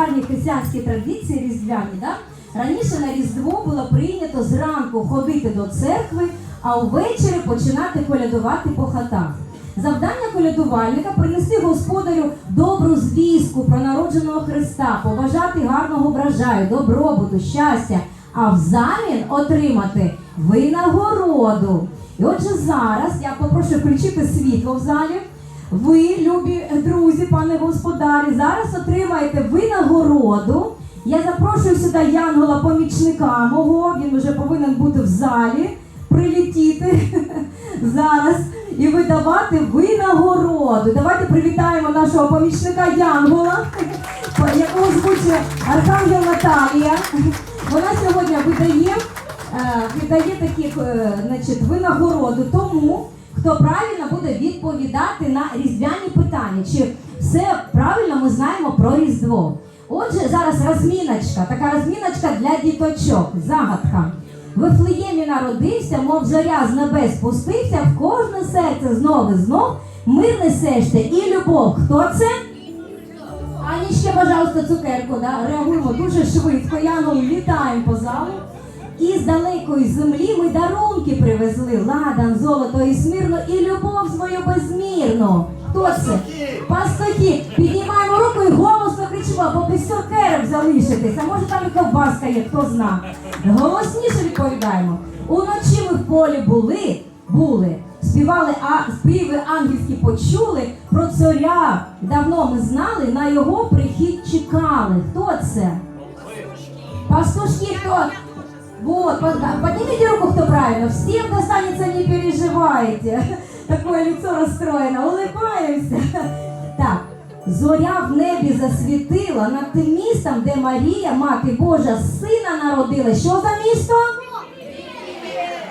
гарні християнські традиції різдвяні, да? раніше на Різдво було прийнято зранку ходити до церкви, а увечері починати колядувати по хатах. Завдання колядувальника принести господарю добру звістку про народженого Христа, побажати гарного врожаю, добробуту, щастя, а взамін отримати винагороду. І отже, зараз я попрошу включити світло в залі. Ви, любі друзі, пане господарі, зараз отримаєте винагороду. Я запрошую сюди Янгола помічника мого. Він вже повинен бути в залі, прилетіти зараз і видавати винагороду. Давайте привітаємо нашого помічника Янгола, якого звуть Архангел Наталія. Вона сьогодні видає, е, видає таких е, значить, винагороду тому, хто правильно буде відповідати на різдвяні питання. Чи все правильно ми знаємо про Різдво? Отже, зараз розміночка, така розміночка для діточок. Загадка. В Вифлеємі народився, мов зоря з небес спустився, в кожне серце знов і знов мир несеште і любов. Хто це? Ані ще, пожалуйста, цукерку, да? реагуємо дуже швидко. Яну літаємо по залу. І з далекої землі ми дарунки привезли. Ладан, золото і смірно, і любов свою безмірну. Хто це? Пастухи. Піднімаємо руку і голосно кричимо, бо без цукерок залишитись. А може там і ковбаска є, хто зна. Голосніше відповідаємо. Уночі ми в полі були, були. Співали, а співи ангельські почули про царя. Давно ми знали, на його прихід чекали. Хто це? Пастушки, кто? Вот, поднимите руку, кто правильно. Всем достанется, не переживайте. Такое лицо расстроено. Улыбаемся. Так, зоря в небі засвітила над тим містом, де Марія, мати Божа, сина народила. Що за місто?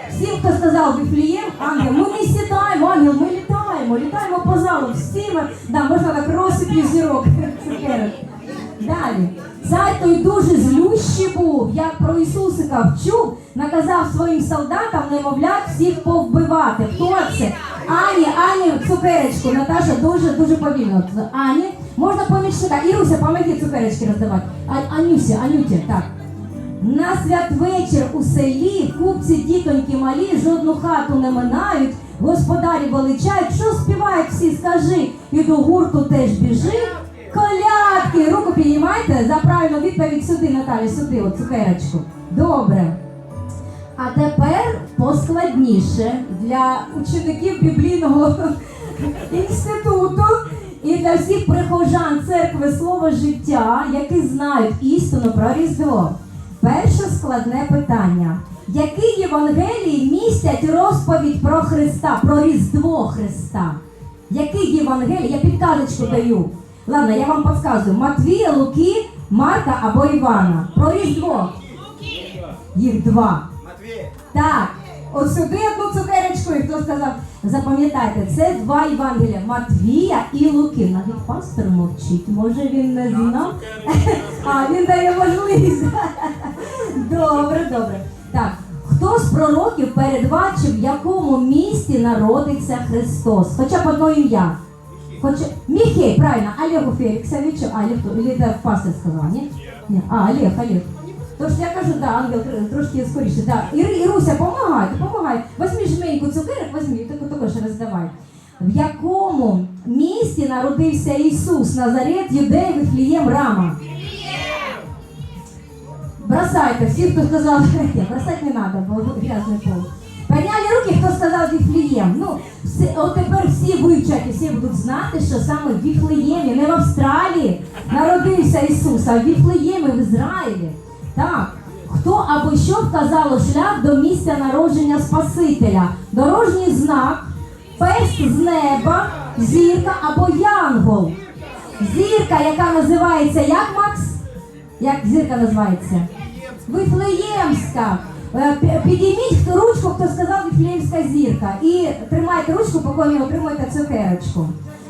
Всім, хто сказав Віфлієм, ангел, ми не сідаємо, ангел, ми літаємо, літаємо по залу, всі да, можна так розсипі зірок. Далі. Цар той дуже злющий був, як про Ісусика вчув, наказав своїм солдатам немовлят всіх повбивати. Хто це? Ані, Ані, цукеречку, Наташа дуже дуже повільно. Ані, можна помічника. Іруся, помоги цукеречки роздавати. А, Анюся, Анюті, так. На святвечір у селі купці дітоньки малі жодну хату не минають, господарі величають, що співають всі, скажи, і до гурту теж біжи. Колядки! Руку піднімайте за правильну відповідь сюди, Наталі, сюди, от цукерочку. Добре. А тепер поскладніше для учеників біблійного інституту і для всіх прихожан церкви слово життя, які знають істину про Різдво. Перше складне питання. Які Євангелії містять розповідь про Христа, про Різдво Христа? Які Євангелії? Я підказочку даю. Ладно, я вам підказую. Матвія, Луки, Марка або Івана. Про Різдво. Їх два. Матвій, Так, от сюди одну цукерочку, і хто сказав, запам'ятайте, це два Євангелія Матвія і Луки. Навіть пастор мовчить, може він не знав. А, він дає можливість. Добре, добре. Так, хто з пророків передбачив, в якому місті народиться Христос? Хоча б одно ім'я. Хоча... Міхей, правильно, Олегу Феліксовичу, а Олег, или это пастор сказав, ні? Ні, а, Олег, Олег. Тож я кажу, да, ангел трошки скоріше. Да. Ір, Іруся, помагай, помагай. Возьми жменьку цукерок, возьми, таку також роздавай. В якому місті народився Ісус Назарет, Юдея, Вифлієм, Рама? Бросайте, всі, хто сказав, бросати не треба, бо грязний пол. Підняли руки, хто сказав Віфлеєм. Ну, всі, от тепер всі вивчать всі будуть знати, що саме в Віфлеємі, не в Австралії, народився Ісус, а в Віфлеємі в Ізраїлі. Так. Хто або що вказало шлях до місця народження Спасителя? Дорожній знак, перст з неба, зірка або янгол. Зірка, яка називається як Макс? Як зірка називається? Вифлеємська. Е, пі- Підійміть хто ручку, хто сказав Вифлеємська зірка. І тримайте ручку, поки не отримуєте цукерочку.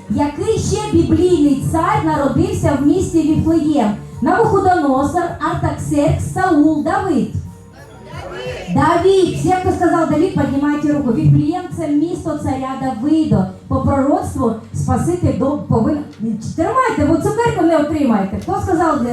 Який ще біблійний цар народився в місті Віфлеєм? Навуходоносор, Артаксеркс, Саул, Давид. Давид. Всі, хто сказав Давид, піднімайте руку. Віфлеєм це місто царя Давида. По пророцтву Спаситель до повинен. Тримайте, бо цукерку не отримаєте. Хто сказав